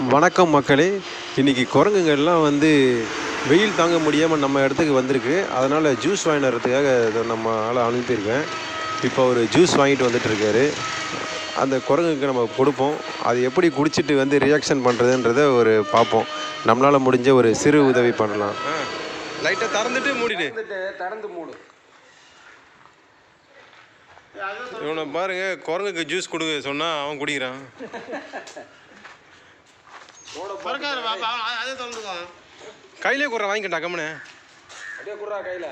வணக்கம் மக்களே. இன்றைக்கி குரங்குங்கள்லாம் வந்து வெயில் தாங்க முடியாமல் நம்ம இடத்துக்கு வந்திருக்கு. அதனால் ஜூஸ் வாங்கிட்டு வரதுக்காக இதை நம்ம ஆளை அனுப்பியிருக்கேன். இப்போ அவர் ஜூஸ் வாங்கிட்டு வந்துட்டு இருக்காரு. அந்த குரங்குக்கு நம்ம கொடுப்போம். அது எப்படி குடிச்சிட்டு வந்து ரியாக்ஷன் பண்ணுறதுன்றத ஒரு பார்ப்போம். நம்மளால் முடிஞ்ச ஒரு சிறு உதவி பண்ணலாம். லைட்டாக திறந்துட்டு மூடிடு. திறந்து மூடு. இவனை பாருங்க குரங்குக்கு ஜூஸ் கொடுங்க சொன்னால் அவன் குடிக்கிறான். அதே திறந்துக்கோ. கையிலே குடுற வாங்கிக்கண்டா கம்மனே. அப்படியே குடுறா கையில.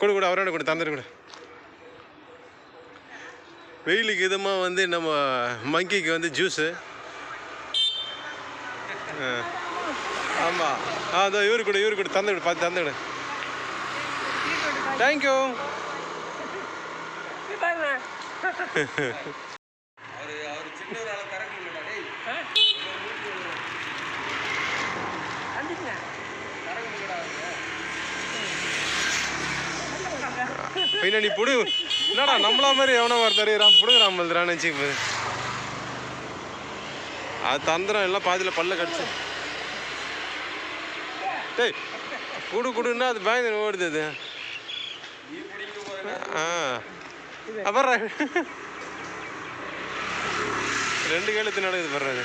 கொடு கொடு அவரோட கொடு தந்துட்டு கொடு. வெயிலுக்கு இதமாக வந்து நம்ம மங்கிக்கு வந்து ஜூஸு. ஆமாம் ஆ அதோ இவரு கொடு இவரு கொடு தந்து விடு பார்த்து தந்து விடு தேங்க்யூ அவரு அவர் சின்னவரால திறக்க முடியல டேய் பின்னாடி புடு. என்னடா நம்மளா மாதிரி எவனோ ஒரு தருகிறான் புடுங்குறான் மல்றான்னு வச்சுக்க அது தந்திரம் எல்லாம் பாதியில் பல்ல கடிச்சு. டேய் குடு குடுன்னா அது பயந்து ஓடுது அது. ஆ. அப்புறம் ரெண்டு கேளுத்து நடக்குது படுறது